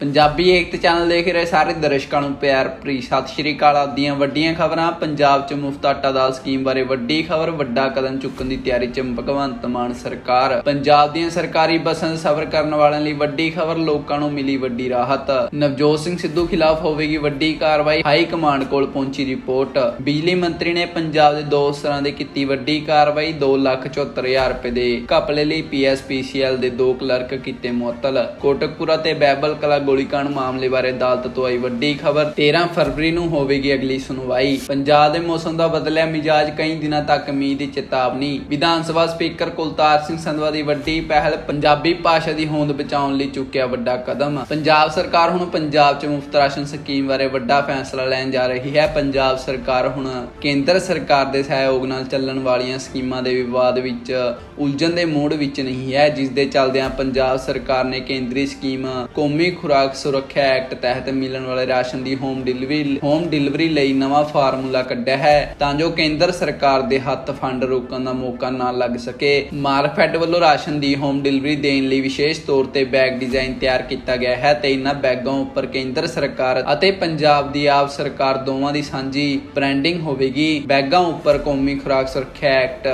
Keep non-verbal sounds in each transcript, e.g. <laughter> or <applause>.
Punjabi ਏਕਤ channel ਦੇਖ ਰਹੇ ਸਾਰੇ ਦਰਸ਼ਕਾਂ ਨੂੰ ਪਿਆਰ ਭਰੀ ਸਤਿ ਸ਼੍ਰੀ ਅਕਾਲ। ਆਦੀਆਂ ਵੱਡੀਆਂ ਖਬਰਾਂ, ਪੰਜਾਬ 'ਚ ਮੁਫਤ ਆਟਾ ਦਾਲ ਸਕੀਮ ਬਾਰੇ ਵੱਡੀ ਖਬਰ, ਵੱਡਾ ਕਦਮ ਚੁੱਕਣ ਦੀ ਤਿਆਰੀ 'ਚ ਭਗਵੰਤ ਮਾਨ ਸਰਕਾਰ। ਪੰਜਾਬ ਦੀਆਂ ਸਰਕਾਰੀ ਬੱਸਾਂ 'ਚ ਸਫ਼ਰ ਕਰਨ ਵਾਲਿਆਂ ਲਈ ਵੱਡੀ ਖਬਰ, ਲੋਕਾਂ ਨੂੰ ਮਿਲੀ ਵੱਡੀ ਰਾਹਤ। ਨਵਜੋਤ ਸਿੰਘ ਸਿੱਧੂ ਖਿਲਾਫ ਹੋਵੇਗੀ ਵੱਡੀ ਕਾਰਵਾਈ, ਹਾਈ ਕਮਾਂਡ ਕੋਲ ਪਹੁੰਚੀ ਰਿਪੋਰਟ। ਬਿਜਲੀ ਮੰਤਰੀ ਨੇ ਪੰਜਾਬ ਦੇ ਦੋ ਅਫਸਰਾਂ ਦੇ ਕੀਤੀ ਵੱਡੀ ਕਾਰਵਾਈ 274000 ਰੁਪਏ ਦੇ ਘਪਲੇ ਲਈ ਪੀਐਸਪੀਸੀਐਲ ਦੇ ਦੋ ਕਲਰਕ ਕੀਤੇ ਮੁਅੱਤਲ। ਕੋਟਕਪੂਰਾ ਤੇ ਬੈਬਲ ਕਲੱਬ ਗੋਲੀकांड ਮਾਮਲੇ ਬਾਰੇ ਅਦਾਲਤ ਤੋਂ ਆਈ ਵੱਡੀ ਖਬਰ। 13 ਫਰਵਰੀ ਨੂੰ ਹੋਵੇਗੀ ਅਗਲੀ ਸੁਣਵਾਈ। ਪੰਜਾਬ ਦੇ ਮੌਸਮ ਦਾ ਬਦਲਿਆ ਮਿਜਾਜ ਕਈ ਦਿਨਾਂ ਤੱਕ ਮੀਂਹ ਦੀ ਚੇਤਾਵਨੀ। ਵਿਧਾਨ ਸਭਾ ਸਪੀਕਰ ਕੁਲਤਾਰ ਸਿੰਘ ਸੰਧਵਾ ਦੀ ਵੱਡੀ ਪਹਿਲ ਪੰਜਾਬੀ ਭਾਸ਼ਾ ਦੀ ਹੋਂਦ ਬਚਾਉਣ ਲਈ ਚੁੱਕਿਆ ਵੱਡਾ ਕਦਮ। ਪੰਜਾਬ ਸਰਕਾਰ ਹੁਣ ਪੰਜਾਬ 'ਚ ਮੁਫਤ ਰਾਸ਼ਨ ਸਕੀਮ ਬਾਰੇ ਵੱਡਾ ਫੈਸਲਾ ਲੈਣ ਜਾ ਰਹੀ ਹੈ। ਪੰਜਾਬ ਸਰਕਾਰ ਹੁਣ ਕੇਂਦਰ ਸਰਕਾਰ ਦੇ ਸਹਿਯੋਗ ਨਾਲ ਚੱਲਣ ਵਾਲੀਆਂ ਸਕੀਮਾਂ ਦੇ ਵਿਵਾਦ ਵਿੱਚ ਉਲਝਣ ਦੇ ਮੂਡ ਵਿੱਚ ਨਹੀਂ ਹੈ। ਜਿਸ ਦੇ ਚੱਲਦਿਆਂ ਪੰਜਾਬ ਸਰਕਾਰ ਨੇ ਕੇਂਦਰੀ ਸਕੀਮ ਕੌਮੀ ਖੁਰਾਕ ਸੁਰੱਖਿਆ ਐਕਟ ਤਹਿਤ ਮਿਲਣ ਵਾਲੇ ਰਾਸ਼ਨ ਦੀ ਹੋਮ ਡਿਲੀਵਰੀ ਹੋਮ ਡਿਲੀਵਰੀ ਲਈ ਨਵਾਂ ਫਾਰਮੂਲਾ ਕੱਢਿਆ ਹੈ ਤਾਂ ਜੋ ਕੇਂਦਰ ਸਰਕਾਰ ਦੇ ਹੱਥ ਫੰਡ ਰੋਕਣ ਦਾ ਮੌਕਾ ਨਾ ਲੱਗ ਸਕੇ। ਮਾਰਕਫੈਡ ਵੱਲੋਂ ਰਾਸ਼ਨ ਦੀ ਹੋਮ ਡਿਲੀਵਰੀ ਦੇਣ ਲਈ ਵਿਸ਼ੇਸ਼ ਤੌਰ ਤੇ ਬੈਗ ਡਿਜ਼ਾਈਨ ਤਿਆਰ ਕੀਤਾ ਗਿਆ ਹੈ ਤੇ ਇਹਨਾਂ ਬੈਗਾਂ ਉੱਪਰ ਕੇਂਦਰ ਸਰਕਾਰ ਅਤੇ ਪੰਜਾਬ ਦੀ ਆਪ ਸਰਕਾਰ ਦੋਵਾਂ ਦੀ ਸਾਂਝੀ ਬ੍ਰਾਂਡਿੰਗ ਹੋਵੇਗੀ। ਬੈਗਾਂ ਉੱਪਰ ਕੌਮੀ ਖੁਰਾਕ ਸੁਰੱਖਿਆ ਐਕਟ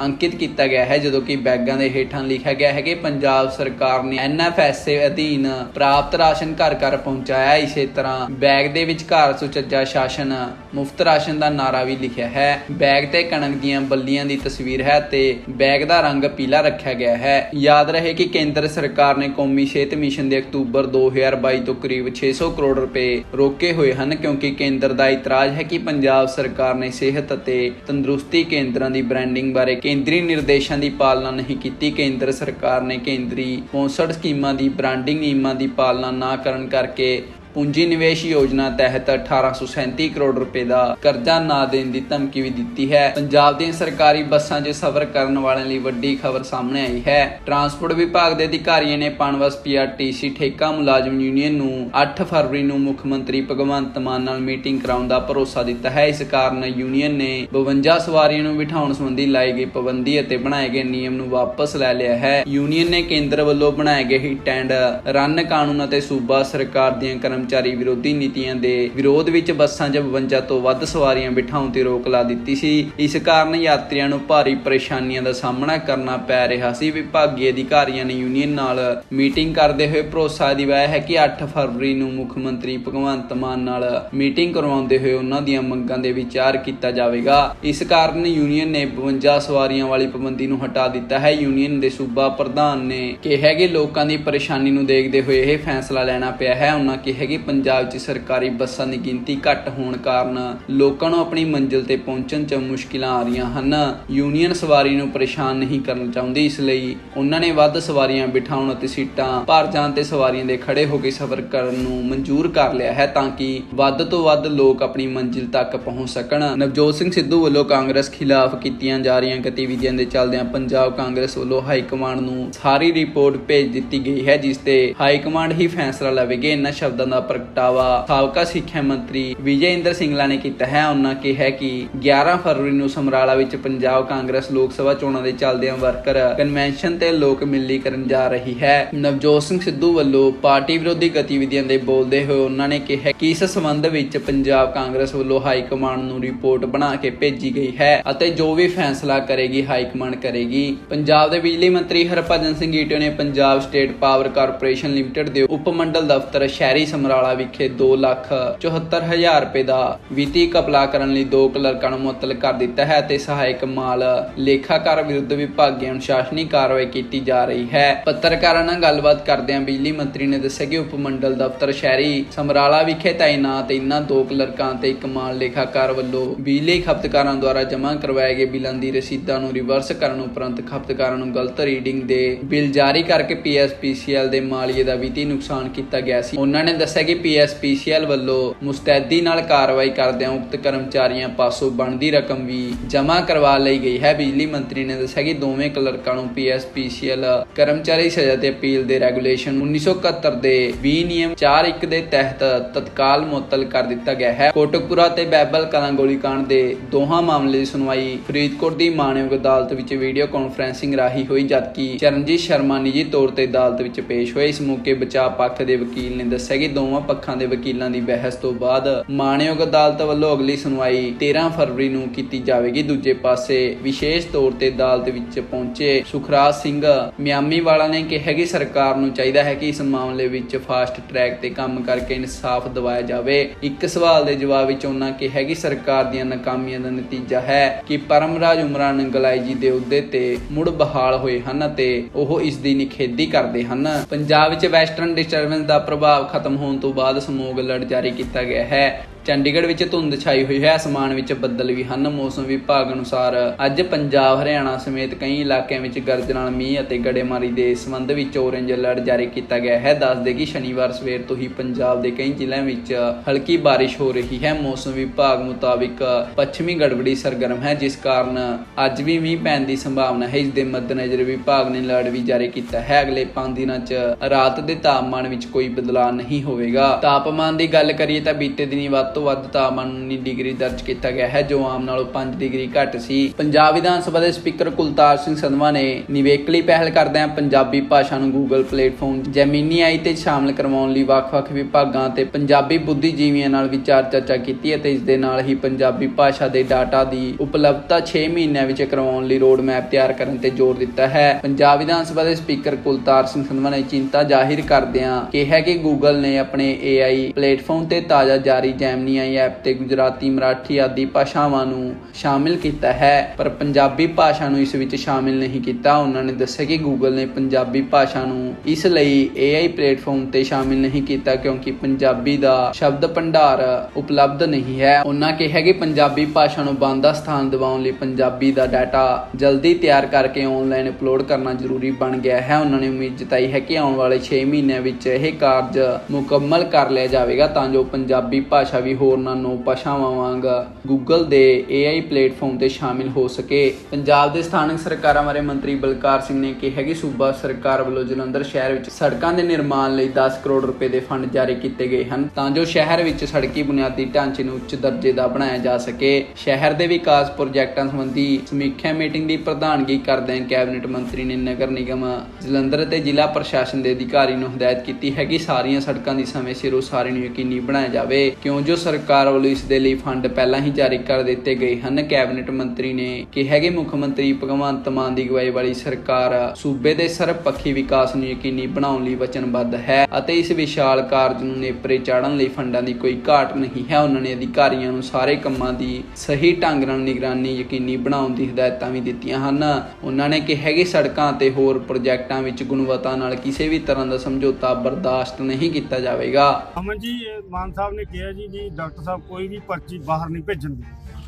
ਅੰਕਿਤ ਕੀਤਾ ਗਿਆ ਹੈ, ਜਦੋਂ ਕਿ ਬੈਗਾਂ ਦੇ ਹੇਠਾਂ ਲਿਖਿਆ ਗਿਆ ਹੈ ਕਿ ਪੰਜਾਬ ਸਰਕਾਰ ਨੇ ਐਨਐਫਐਸਏ ਅਧੀਨ ਪ੍ਰਾਪਤ ਰਾਸ਼ਨ ਘਰ ਘਰ ਪਹੁੰਚਾਇਆ। ਇਸੇ ਤਰ੍ਹਾਂ ਬੈਗ ਦੇ ਵਿੱਚ ਘਰ ਸੁਚੱਜਾ ਸ਼ਾਸਨ ਮੁਫਤ ਰਾਸ਼ਨ ਦਾ ਨਾਰਾ ਵੀ ਲਿਖਿਆ ਹੈ। ਬੈਗ ਤੇ ਕਣਕ ਦੀਆਂ ਬੱਲੀਆਂ ਦੀ ਤਸਵੀਰ ਹੈ ਤੇ ਬੈਗ ਦਾ ਰੰਗ ਪੀਲਾ ਰੱਖਿਆ ਗਿਆ ਹੈ। ਯਾਦ ਰਹੇ ਕਿ ਕੇਂਦਰ ਸਰਕਾਰ ਨੇ ਕੌਮੀ ਸਿਹਤ ਮਿਸ਼ਨ ਦੇ ਅਕਤੂਬਰ 2022 ਤੋਂ ਕਰੀਬ 600 ਕਰੋੜ ਰੁਪਏ ਰੋਕੇ ਹੋਏ ਹਨ ਕਿਉਂਕਿ ਕੇਂਦਰ ਦਾ ਇਤਰਾਜ਼ ਹੈ ਕਿ ਪੰਜਾਬ ਸਰਕਾਰ ਨੇ ਸਿਹਤ ਅਤੇ ਤੰਦਰੁਸਤੀ ਕੇਂਦਰਾਂ ਦੀ ਬ੍ਰਾਂਡਿੰਗ ਬਾਰੇ ਕੇਂਦਰੀ ਨਿਰਦੇਸ਼ਾਂ ਦੀ ਪਾਲਣਾ ਨਹੀਂ ਕੀਤੀ। ਕੇਂਦਰ ਸਰਕਾਰ ਨੇ ਕੇਂਦਰੀ ਸਪਾਂਸਰਡ ਸਕੀਮਾਂ ਦੀ ਬ੍ਰਾਂਡਿੰਗ ਨਿਯਮਾਂ ਦੀ ਪਾਲਣਾ ਨਾ ਕਰਨ ਕਰਕੇ ਪੂੰਜੀ ਨਿਵੇਸ਼ ਯੋਜਨਾ ਤਹਿਤ 1837 ਕਰੋੜ ਰੁਪਏ ਦਾ ਕਰਜ਼ਾ ਨਾ ਦੇਣ ਦੀ ਧਮਕੀ ਵੀ ਦਿੱਤੀ ਹੈ। ਪੰਜਾਬ ਦੀਆਂ ਸਰਕਾਰੀ ਬੱਸਾਂ 'ਚ ਸਫ਼ਰ ਕਰਨ ਵਾਲਿਆਂ ਲਈ ਵੱਡੀ ਖਬਰ ਸਾਹਮਣੇ ਆਈ ਹੈ। ਟਰਾਂਸਪੋਰਟ ਵਿਭਾਗ ਦੇ ਅਧਿਕਾਰੀਆਂ ਨੇ ਪਨਵਸ ਪੀਆਰਟੀਸੀ ਠੇਕਾ ਮੁਲਾਜ਼ਮ ਯੂਨੀਅਨ ਨੂੰ 8 ਫਰਵਰੀ ਨੂੰ ਮੁੱਖ ਮੰਤਰੀ ਭਗਵੰਤ ਮਾਨ ਨਾਲ ਮੀਟਿੰਗ ਕਰਾਉਣ ਦਾ ਭਰੋਸਾ ਦਿੱਤਾ ਹੈ। ਇਸ ਕਾਰਨ ਯੂਨੀਅਨ ਨੇ 52 ਸਵਾਰੀਆਂ ਨੂੰ ਬਿਠਾਉਣ ਸੰਬੰਧੀ ਲਾਈ ਗਈ ਪਾਬੰਦੀ ਅਤੇ ਬਣਾਏ ਗਏ ਨਿਯਮ ਨੂੰ ਵਾਪਸ ਲੈ ਲਿਆ ਹੈ। ਯੂਨੀਅਨ ਨੇ ਕੇਂਦਰ ਵੱਲੋਂ ਬਣਾਏ ਗਏ ਹਿੱਟ ਐਂਡ ਰਨ ਕਾਨੂੰਨ ਅਤੇ ਸੂਬਾ ਸਰਕਾਰ ਦੀਆਂ ਕਰਮਚਾਰੀ ਵਿਰੋਧੀ ਨੀਤੀਆਂ ਦੇ ਵਿਰੋਧ ਵਿੱਚ ਬੱਸਾਂ 'ਚ 52 ਤੋਂ ਵੱਧ ਸਵਾਰੀਆਂ ਬਿਠਾਉਣ ਤੇ ਰੋਕ ਲਾ ਦਿੱਤੀ ਸੀ। ਇਸ ਕਾਰਨ ਯਾਤਰੀਆਂ ਨੂੰ ਭਾਰੀ ਪਰੇਸ਼ਾਨੀਆਂ ਦਾ ਸਾਹਮਣਾ ਕਰਨਾ ਪੈ ਰਿਹਾ ਸੀ। ਵਿਭਾਗੀ ਅਧਿਕਾਰੀਆਂ ਨੇ ਯੂਨੀਅਨ ਨਾਲ ਮੀਟਿੰਗ ਕਰਦੇ ਹੋਏ ਭਰੋਸਾ ਦਿਵਾਇਆ ਹੈ ਕਿ 8 ਫਰਵਰੀ ਨੂੰ ਮੁੱਖ ਮੰਤਰੀ ਭਗਵੰਤ ਮਾਨ ਨਾਲ ਮੀਟਿੰਗ ਕਰਵਾਉਂਦੇ ਹੋਏ ਉਹਨਾਂ ਦੀਆਂ ਮੰਗਾਂ ਦੇ ਵਿਚਾਰ ਕੀਤਾ ਜਾਵੇਗਾ। ਇਸ ਕਾਰਨ ਯੂਨੀਅਨ ਨੇ 52 ਸਵਾਰੀਆਂ ਵਾਲੀ ਪਾਬੰਦੀ ਨੂੰ ਹਟਾ ਦਿੱਤਾ ਹੈ। ਯੂਨੀਅਨ ਦੇ ਸੂਬਾ ਪ੍ਰਧਾਨ ਨੇ ਕਿਹਾ ਕਿ ਲੋਕਾਂ ਦੀ ਪਰੇਸ਼ਾਨੀ ਨੂੰ ਦੇਖਦੇ ਹੋਏ ਇਹ ਫੈਸਲਾ ਲੈਣਾ ਪਿਆ ਹੈ। ਉਹਨਾਂ ਕਿਹਾ ਕਿ ਪੰਜਾਬ 'ਚ ਸਰਕਾਰੀ ਬੱਸਾਂ ਦੀ ਗਿਣਤੀ ਘੱਟ ਹੋਣ ਕਾਰਨ ਲੋਕਾਂ ਨੂੰ ਆਪਣੀ ਮੰਜ਼ਿਲ ਤੇ ਪਹੁੰਚਣ 'ਚ ਮੁਸ਼ਕਿਲਾਂ ਆ ਰਹੀਆਂ ਹਨ। ਯੂਨੀਅਨ ਸਵਾਰੀ ਨੂੰ ਪਰੇਸ਼ਾਨ ਨਹੀਂ ਕਰਨਾ ਚਾਹੁੰਦੀ, ਇਸ ਲਈ ਉਹਨਾਂ ਨੇ ਵੱਧ ਸਵਾਰੀਆਂ ਬਿਠਾਉਣ ਅਤੇ ਸੀਟਾਂ ਭਰ ਜਾਣ ਤੇ ਸਵਾਰੀਆਂ ਦੇ ਖੜੇ ਹੋ ਕੇ ਸਫ਼ਰ ਕਰਨ ਨੂੰ ਮਨਜ਼ੂਰ ਕਰ ਲਿਆ ਹੈ ਤਾਂ ਕਿ ਵੱਧ ਤੋਂ ਵੱਧ ਲੋਕ ਆਪਣੀ ਮੰਜ਼ਿਲ ਤੱਕ ਪਹੁੰਚ ਸਕਣ। ਨਵਜੋਤ ਸਿੰਘ ਸਿੱਧੂ ਵੱਲੋਂ ਕਾਂਗਰਸ ਖਿਲਾਫ ਕੀਤੀਆਂ ਜਾ ਰਹੀਆਂ ਗਤੀਵਿਧੀਆਂ ਦੇ ਚੱਲਦਿਆਂ ਪੰਜਾਬ ਕਾਂਗਰਸ ਵੱਲੋਂ ਹਾਈ ਕਮਾਂਡ ਨੂੰ ਸਾਰੀ ਰਿਪੋਰਟ ਭੇਜ ਦਿੱਤੀ ਗਈ ਹੈ, ਜਿਸ ਤੇ ਹਾਈ ਕਮਾਂਡ ਹੀ ਫੈਸਲਾ ਲਵੇਗੀ। ਇਹਨਾਂ ਸ਼ਬਦਾਂ ਦਾ ਪ੍ਰਗਟਾਵਾ ਸਾਬਕਾ ਸਿੱਖਿਆ ਮੰਤਰੀ ਵਿਜੇ ਇੰਦਰ ਸਿੰਗਲਾ ਨੇ ਕੀਤਾ ਹੈ। ਉਹਨਾਂ ਕਿਹਾ ਕਿ 11 ਫਰਵਰੀ ਨੂੰ ਸਮਰਾਲਾ ਵਿੱਚ ਪੰਜਾਬ ਕਾਂਗਰਸ ਲੋਕ ਸਭਾ ਚੋਣਾਂ ਦੇ ਚੱਲਦਿਆਂ ਵਰਕਰ ਕਨਵੈਨਸ਼ਨ ਤੇ ਲੋਕ ਮਿਲਣੀ ਕਰਨ ਜਾ ਰਹੀ ਹੈ। ਨਵਜੋਤ ਸਿੰਘ ਸਿੱਧੂ ਵੱਲੋਂ ਪਾਰਟੀ ਵਿਰੋਧੀ ਗਤੀਵਿਧੀਆਂ ਦੇ ਬੋਲਦੇ ਹੋਏ ਉਹਨਾਂ ਨੇ ਕਿਹਾ ਕਿ ਇਸ ਸੰਬੰਧ ਵਿੱਚ ਪੰਜਾਬ ਕਾਂਗਰਸ ਵੱਲੋਂ ਹਾਈ ਕਮਾਂਡ ਨੂੰ ਰਿਪੋਰਟ ਬਣਾ ਕੇ ਭੇਜੀ ਗਈ ਹੈ ਅਤੇ ਜੋ ਵੀ ਫੈਸਲਾ ਕਰੇਗੀ ਹਾਈ ਕਮਾਂਡ ਕਰੇਗੀ। ਪੰਜਾਬ ਦੇ ਬਿਜਲੀ ਮੰਤਰੀ ਹਰਭਜਨ ਸਿੰਘ ਈਟੋ ਨੇ Punjab state power corporation limited ਦੇ ਉਪ ਮੰਡਲ ਦਫ਼ਤਰ ਸ਼ਹਿਰੀ ਸਮਰਾਲਾ ਵਿਖੇ 2 ਲੱਖ 74 ਹਜ਼ਾਰ ਰੁਪਏ ਦਾ ਵਿੱਤੀ ਕਪਲਾ ਕਰਨ ਲਈ ਦੋ ਕਲਰਕਾਂ ਨੂੰ ਮੁਅੱਤਲ ਕਰ ਦਿੱਤਾ ਹੈ ਤੇ ਸਹਾਇਕ ਮਾਲ ਲੇਖਾਕਾਰ ਵਿਰੁੱਧ ਵਿਭਾਗੀ ਅਨੁਸ਼ਾਸਨੀ ਕਾਰਵਾਈ ਕੀਤੀ ਜਾ ਰਹੀ ਹੈ। ਪੱਤਰਕਾਰਾਂ ਨਾਲ ਗੱਲਬਾਤ ਕਰਦਿਆਂ ਬਿਜਲੀ ਮੰਤਰੀ ਨੇ ਦੱਸਿਆ ਕਿ ਉਪ ਮੰਡਲ ਦਫ਼ਤਰ ਸ਼ਹਿਰੀ ਸਮਰਾਲਾ ਵਿਖੇ ਤਾਇਨਾਤ ਇਨ੍ਹਾਂ ਦੋ ਕਲਰਕਾਂ ਤੇ ਇੱਕ ਮਾਲ ਲੇਖਾਕਾਰ ਵੱਲੋਂ ਬਿਜਲੀ ਖਪਤਕਾਰਾਂ ਦੁਆਰਾ ਜਮ੍ਹਾਂ ਕਰਵਾਏ ਗਏ ਬਿੱਲਾਂ ਦੀ ਰਸੀਦਾਂ ਨੂੰ ਰਿਵਰਸ ਕਰਨ ਉਪਰੰਤ ਖਪਤਕਾਰਾਂ ਨੂੰ ਗਲਤ ਰੀਡਿੰਗ ਦੇ ਬਿੱਲ ਜਾਰੀ ਕਰਕੇ ਪੀਐਸਪੀਸੀਐਲ ਦੇ ਮਾਲੀਏ ਦਾ ਵਿੱਤੀ ਨੁਕਸਾਨ ਕੀਤਾ ਗਿਆ ਸੀ। ਉਹਨਾਂ ਨੇ ਦੱਸਿਆ ਦੱਸਿਆ ਕਿ ਪੀਐਸਪੀਸੀਐਲ ਵੱਲੋਂ ਮੁਸਤੈਦੀ ਨਾਲ ਕਾਰਵਾਈ ਕਰਦਿਆਂ ਉਕਤ ਕਰਮਚਾਰੀਆਂ ਪਾਸੋਂ ਬਣਦੀ ਰਕਮ ਵੀ ਜਮ੍ਹਾਂ ਕਰਵਾ ਲਈ ਗਈ ਹੈ। ਬਿਜਲੀ ਮੰਤਰੀ ਨੇ ਦੱਸਿਆ ਕਿ ਦੋਵੇਂ ਕਲਰਕਾਂ ਨੂੰ ਪੀਐਸਪੀਸੀਐਲ ਕਰਮਚਾਰੀ ਸਜ਼ਾ ਤੇ ਅਪੀਲ ਦੇ ਰੈਗੂਲੇਸ਼ਨ 1971 ਦੇ 20 ਨਿਯਮ 41 ਦੇ ਤਹਿਤ ਤਤਕਾਲ ਮੁਅੱਤਲ ਕਰ ਦਿੱਤਾ ਗਿਆ ਹੈ। ਕੋਟਕਪੁਰਾ ਤੇ ਬੈਬਲ ਕਲਾਂ ਗੋਲੀकांड ਦੇ ਦੋਹਾਂ ਮਾਮਲੇ ਦੀ ਸੁਣਵਾਈ ਫਰੀਦਕੋਟ ਦੀ ਮਾਣਯੋਗ ਅਦਾਲਤ ਵਿੱਚ ਵੀਡੀਓ ਕਾਨਫਰੈਂਸਿੰਗ ਰਾਹੀਂ ਹੋਈ, ਜਦਕਿ ਚਰਨਜੀਤ ਸ਼ਰਮਾ ਨਿੱਜੀ ਤੌਰ ਤੇ ਅਦਾਲਤ ਵਿੱਚ ਪੇਸ਼ ਹੋਏ। ਇਸ ਮੌਕੇ ਬਚਾਅ ਪੱਖ ਦੇ ਵਕੀਲ ਨੇ ਦੱਸਿਆ ਕਿ ਦੋਵਾਂ ਪੱਖਾਂ ਦੇ ਵਕੀਲਾਂ ਦੀ ਬਹਿਸ ਤੋਂ ਬਾਅਦ ਮਾਣਯੋਗ ਅਦਾਲਤ ਵੱਲੋਂ ਅਗਲੀ ਸੁਣਵਾਈ 13 ਫਰਵਰੀ ਨੂੰ ਕੀਤੀ ਜਾਵੇਗੀ। ਦੂਜੇ ਪਾਸੇ ਵਿਸ਼ੇਸ਼ ਤੌਰ ਤੇ ਅਦਾਲਤ ਵਿੱਚ ਪਹੁੰਚੇ ਸੁਖਰਾਜ ਸਿੰਘ ਮਿਆਮੀ ਵਾਲਾ ਨੇ ਕਿਹਾ ਕਿ ਸਰਕਾਰ ਨੂੰ ਚਾਹੀਦਾ ਹੈ ਕਿ ਇਸ ਮਾਮਲੇ ਵਿੱਚ ਫਾਸਟ ਟਰੈਕ ਤੇ ਕੰਮ ਕਰਕੇ ਇਨਸਾਫ ਦਿਵਾਇਆ ਜਾਵੇ। ਇੱਕ ਸਵਾਲ ਦੇ ਜਵਾਬ ਵਿੱਚ ਉਹਨਾਂ ਕਿਹਾ ਕਿ ਸਰਕਾਰ ਦੀਆਂ ਨਾਕਾਮੀਆਂ ਦਾ ਨਤੀਜਾ ਹੈ ਕਿ ਪਰਮਰਾਜ ਉਮਰਾਨ ਗਲਾਈ ਜੀ ਦੇ ਅਹੁਦੇ ਤੇ ਮੁੜ ਬਹਾਲ ਹੋਏ ਹਨ ਅਤੇ ਉਹ ਇਸ ਦੀ ਨਿਖੇਧੀ ਕਰਦੇ ਹਨ। ਪੰਜਾਬ ਵਿੱਚ ਵੈਸਟਰਨ ਡਿਸਟਰਬੈਂਸ ਦਾ ਪ੍ਰਭਾਵ ਖਤਮ ਹੋਣ ਤੋਂ ਬਾਅਦ ਸਮੋਗ ਅਲਰਟ ਜਾਰੀ ਕੀਤਾ ਗਿਆ ਹੈ। ਚੰਡੀਗੜ੍ਹ ਵਿੱਚ ਧੁੰਦ ਛਾਈ ਹੋਈ ਹੈ। ਅਸਮਾਨ ਵਿੱਚ ਬੱਦਲ ਵੀ ਹਨ। ਮੌਸਮ ਵਿਭਾਗ ਅਨੁਸਾਰ ਅੱਜ ਪੰਜਾਬ, ਹਰਿਆਣਾ ਸਮੇਤ ਕਈ ਇਲਾਕਿਆਂ ਵਿੱਚ ਗਰਜ ਨਾਲ ਮੀਂਹ ਅਤੇ ਗੜੇਮਾਰੀ ਦੇ ਸੰਬੰਧ ਵਿੱਚ ਔਰੇਂਜ ਅਲਰਟ ਜਾਰੀ ਕੀਤਾ ਗਿਆ ਹੈ। ਦੱਸਦੇ ਕਿ ਸ਼ਨੀਵਾਰ ਸਵੇਰ ਤੋਂ ਹੀ ਪੰਜਾਬ ਦੇ ਕਈ ਜ਼ਿਲ੍ਹਿਆਂ ਵਿੱਚ ਹਲਕੀ ਬਾਰਿਸ਼ ਹੋ ਰਹੀ ਹੈ। ਮੌਸਮ ਵਿਭਾਗ ਮੁਤਾਬਿਕ ਪੱਛਮੀ ਗੜਬੜੀ ਸਰਗਰਮ ਹੈ, ਜਿਸ ਕਾਰਨ ਅੱਜ ਵੀ ਮੀਂਹ ਪੈਣ ਦੀ ਸੰਭਾਵਨਾ ਹੈ। ਇਸ ਦੇ ਮੱਦੇਨਜ਼ਰ ਵਿਭਾਗ ਨੇ ਅਲਰਟ ਵੀ ਜਾਰੀ ਕੀਤਾ ਹੈ। ਅਗਲੇ 5 ਦਿਨਾਂ 'ਚ ਰਾਤ ਦੇ ਤਾਪਮਾਨ ਵਿੱਚ ਕੋਈ ਬਦਲਾਅ ਨਹੀਂ ਹੋਵੇਗਾ। ਤਾਪਮਾਨ ਦੀ ਗੱਲ ਕਰੀਏ ਤਾਂ ਬੀਤੇ ਦਿਨੀ ਵੱਧ ਤੋਂ ਵੱਧ ਤਾਪਮਾਨ 19 ਡਿਗਰੀ ਦਰਜ ਕੀਤਾ ਗਿਆ ਹੈ, ਜੋ ਆਮ ਨਾਲੋਂ 5 ਡਿਗਰੀ ਘੱਟ ਸੀ। ਪੰਜਾਬ ਵਿਧਾਨ ਸਭਾ ਦੇ ਸਪੀਕਰ ਕੁਲਤਾਰ ਸਿੰਘ ਸੰਧਵਾ ਨੇ ਨਿਵੇਕਲੀ ਪਹਿਲ ਕਰਦਿਆਂ ਪੰਜਾਬੀ ਭਾਸ਼ਾ ਨੂੰ ਗੂਗਲ ਪਲੇਟਫਾਰਮ ਜੈਮੀਨੀ ਤੇ ਸ਼ਾਮਲ ਕਰਵਾਉਣ ਲਈ ਵੱਖ-ਵੱਖ ਵਿਭਾਗਾਂ ਤੇ ਪੰਜਾਬੀ ਬੁੱਧੀਜੀਵੀਆਂ ਨਾਲ ਵਿਚਾਰ ਚਰਚਾ ਕੀਤੀ ਅਤੇ ਇਸ ਦੇ ਨਾਲ ਹੀ ਪੰਜਾਬੀ ਭਾਸ਼ਾ ਦੇ ਡਾਟਾ ਦੀ ਉਪਲਬਧਤਾ 6 ਮਹੀਨਿਆਂ ਵਿੱਚ ਕਰਵਾਉਣ ਲਈ ਰੋਡ ਮੈਪ ਤਿਆਰ ਕਰਨ ਤੇ ਜ਼ੋਰ ਦਿੱਤਾ ਹੈ। ਪੰਜਾਬ ਵਿਧਾਨ ਸਭਾ ਦੇ ਸਪੀਕਰ ਕੁਲਤਾਰ ਸਿੰਘ ਸੰਧਵਾ ਨੇ ਚਿੰਤਾ ਜ਼ਾਹਿਰ ਕਰਦਿਆਂ ਕਿਹਾ ਕਿ ਗੂਗਲ ਨੇ ਆਪਣੇ AI ਪਲੇਟਫਾਰਮ ਤੇ ਤਾਜ਼ਾ ਜਾਰੀ ਜੈਮ ਆਈ ਐਪ ਤੇ ਗੁਜਰਾਤੀ, ਮਰਾਠੀ ਆਦਿ ਭਾਸ਼ਾਵਾਂ ਨੂੰ ਸ਼ਾਮਿਲ ਕੀਤਾ ਹੈ। ਪਰ ਪੰਜਾਬੀ ਭਾਸ਼ਾ ਨੂੰ ਇਸ ਵਿੱਚ ਸ਼ਾਮਿਲ ਨਹੀਂ ਕੀਤਾ। ਉਹਨਾਂ ਨੇ ਦੱਸਿਆ ਕਿ ਗੂਗਲ ਨੇ ਪੰਜਾਬੀ ਭਾਸ਼ਾ ਨੂੰ ਇਸ ਲਈ AI ਪਲੇਟਫਾਰਮ ਤੇ ਸ਼ਾਮਿਲ ਨਹੀਂ ਕੀਤਾ ਕਿਉਂਕਿ ਪੰਜਾਬੀ ਦਾ ਸ਼ਬਦ ਭੰਡਾਰ ਉਪਲਬਧ ਨਹੀਂ ਹੈ। ਉਹਨਾਂ ਕਿਹਾ ਕਿ ਪੰਜਾਬੀ ਭਾਸ਼ਾ ਨੂੰ ਬੰਦਾ ਸਥਾਨ ਦਿਵਾਉਣ ਲਈ ਪੰਜਾਬੀ ਦਾ ਡਾਟਾ ਜਲਦੀ ਤਿਆਰ ਕਰਕੇ ਆਨਲਾਈਨ ਅਪਲੋਡ ਕਰਨਾ ਜ਼ਰੂਰੀ ਬਣ ਗਿਆ ਹੈ। ਉਹਨਾਂ ਨੇ ਉਮੀਦ ਜਤਾਈ ਹੈ ਕਿ ਆਉਣ ਵਾਲੇ 6 ਮਹੀਨਿਆਂ ਵਿੱਚ ਇਹ ਕਾਰਜ ਮੁਕੰਮਲ ਕਰ ਲਿਆ ਜਾਵੇਗਾ ਤਾਂ ਜੋ ਪੰਜਾਬੀ ਭਾਸ਼ਾ ਵੀ ਹੋਰਨਾਂ ਨੌ ਭਾਸ਼ਾਵਾਂ ਵਾਂਗ ਗੂਗਲ ਦੇ AI ਪਲੇਟਫਾਰਮ ਤੇ ਸ਼ਾਮਿਲ ਹੋ ਸਕੇ। ਪੰਜਾਬ ਦੇ ਸਥਾਨਕ ਸਰਕਾਰਾਂ ਬਾਰੇ ਮੰਤਰੀ ਬਲਕਾਰ ਸਿੰਘ ਨੇ ਕਿਹਾ ਕਿ ਸੂਬਾ ਸਰਕਾਰ ਵੱਲੋਂ ਜਲੰਧਰ ਸ਼ਹਿਰ ਵਿੱਚ ਸੜਕਾਂ ਦੇ ਨਿਰਮਾਣ ਲਈ 10 ਕਰੋੜ ਰੁਪਏ ਦੇ ਫੰਡ ਜਾਰੀ ਕੀਤੇ ਗਏ ਹਨ, ਤਾਂ ਜੋ ਸ਼ਹਿਰ ਵਿੱਚ ਸੜਕੀ ਬੁਨਿਆਦੀ ਢਾਂਚੇ ਨੂੰ ਉੱਚ ਦਰਜੇ ਦਾ ਬਣਾਇਆ ਜਾ ਸਕੇ। ਸ਼ਹਿਰ ਦੇ ਵਿਕਾਸ ਪ੍ਰੋਜੈਕਟਾਂ ਸੰਬੰਧੀ ਸਮੀਖਿਆ ਮੀਟਿੰਗ ਦੀ ਪ੍ਰਧਾਨਗੀ ਕਰਦਿਆਂ ਕੈਬਨਿਟ ਮੰਤਰੀ ਨੇ ਨਗਰ ਨਿਗਮ, ਜਲੰਧਰ ਅਤੇ ਜ਼ਿਲ੍ਹਾ ਪ੍ਰਸ਼ਾਸਨ ਦੇ ਅਧਿਕਾਰੀ ਨੂੰ ਹਦਾਇਤ ਕੀਤੀ ਹੈ ਕਿ ਸਾਰੀਆਂ ਸੜਕਾਂ ਦੀ ਸਮੇਂ ਸਿਰ ਉਸਾਰੀ ਨੂੰ ਯਕੀਨੀ ਬਣਾਇਆ ਜਾਵੇ, ਕਿਉਂ ਜੋ ਸਰਕਾਰ ਵੱਲੋਂ ਇਸ ਦੇ ਲਈ ਫੰਡ ਪਹਿਲਾਂ ਹੀ ਜਾਰੀ ਕਰ ਦਿੱਤੇ ਗਏ ਹਨ। ਕੈਬਨਿਟ ਮੰਤਰੀ ਨੇ ਕਿਹਾ ਕਿ ਮੁੱਖ ਮੰਤਰੀ ਭਗਵੰਤ ਮਾਨ ਦੀ ਅਗਵਾਈ ਵਾਲੀ ਸਰਕਾਰ ਸੂਬੇ ਦੇ ਸਰਬਪੱਖੀ ਵਿਕਾਸ ਨੂੰ ਯਕੀਨੀ ਬਣਾਉਣ ਲਈ ਵਚਨਬੱਧ ਹੈ ਅਤੇ ਇਸ ਵਿਸ਼ਾਲ ਕਾਰਜ ਨੂੰ ਨੇਪਰੇ ਚਾੜਨ ਲਈ ਫੰਡਾਂ ਦੀ ਕੋਈ ਘਾਟ ਨਹੀਂ ਹੈ। ਉਹਨਾਂ ਨੇ ਅਧਿਕਾਰੀਆਂ ਨੂੰ ਸਾਰੇ ਕੰਮਾਂ ਦੀ ਸਹੀ ਢੰਗ ਨਾਲ ਨਿਗਰਾਨੀ ਯਕੀਨੀ ਬਣਾਉਣ ਦੀ ਹਦਾਇਤਾਂ ਵੀ ਦਿੱਤੀਆਂ ਹਨ। ਉਹਨਾਂ ਨੇ ਕਿਹਾ ਕਿ ਸੜਕਾਂ ਅਤੇ ਹੋਰ ਪ੍ਰੋਜੈਕਟਾਂ ਵਿੱਚ ਗੁਣਵੱਤਾ ਨਾਲ ਕਿਸੇ ਵੀ ਤਰ੍ਹਾਂ ਦਾ ਸਮਝੌਤਾ ਬਰਦਾਸ਼ਤ ਨਹੀਂ ਕੀਤਾ ਜਾਵੇਗਾ। ਅਮਨ ਜੀ ਮਾਨ ਸਾਹਿਬ ਨੇ ਕਿਹਾ ਜੀ ਵੀ ਡਾਕਟਰ ਸਾਹਿਬ ਕੋਈ ਵੀ ਪਰਚੀ ਬਾਹਰ ਨਹੀਂ ਭੇਜਣਗੇ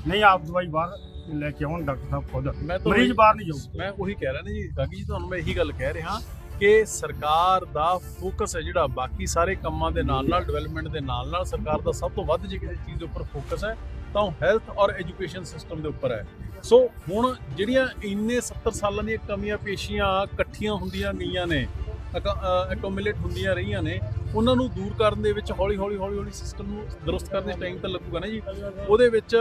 ਨਹੀਂ ਆਪ ਦਵਾਈ ਬਾਹਰ ਲੈ ਕੇ ਆਉਣ ਡਾਕਟਰ ਸਾਹਿਬ ਖੁਦ। ਮਰੀਜ਼ ਬਾਹਰ ਨਹੀਂ ਜਾਊ। ਮੈਂ ਉਹੀ ਕਹਿ ਰਿਹਾ ਨਾ ਜੀ ਕਾਗੀ ਜੀ ਤੁਹਾਨੂੰ ਮੈਂ ਇਹੀ ਗੱਲ ਕਹਿ ਰਿਹਾ ਕਿ ਸਰਕਾਰ ਦਾ ਫੋਕਸ ਹੈ ਜਿਹੜਾ ਬਾਕੀ ਸਾਰੇ ਕੰਮਾਂ ਦੇ ਨਾਲ ਨਾਲ ਡਿਵੈਲਪਮੈਂਟ ਦੇ ਨਾਲ ਨਾਲ ਸਰਕਾਰ ਦਾ ਸਭ ਤੋਂ ਵੱਧ ਜੇ ਕਿਸੇ ਚੀਜ਼ ਦੇ ਉੱਪਰ ਫੋਕਸ ਹੈ ਤਾਂ ਉਹ ਹੈਲਥ ਔਰ ਐਜੂਕੇਸ਼ਨ ਸਿਸਟਮ ਦੇ ਉੱਪਰ ਹੈ। ਸੋ ਹੁਣ ਜਿਹੜੀਆਂ ਇੰਨੇ 70 ਸਾਲਾਂ ਦੀਆਂ ਕਮੀਆਂ ਪੇਸ਼ੀਆਂ ਇਕੱਠੀਆਂ ਹੁੰਦੀਆਂ ਗਈਆਂ ਨੇ ਐਕੋਮੂਲੇਟ ਹੁੰਦੀਆਂ ਰਹੀਆਂ ਨੇ ਉਹਨਾਂ ਨੂੰ ਦੂਰ ਕਰਨ ਦੇ ਵਿੱਚ ਹੌਲੀ ਹੌਲੀ ਹੌਲੀ ਹੌਲੀ ਸਿਸਟਮ ਨੂੰ ਦਰੁਸਤ ਕਰਨ ਦੇ ਟਾਈਮ ਤਾਂ ਲੱਗੂਗਾ ਨਾ ਜੀ। ਉਹਦੇ ਵਿੱਚ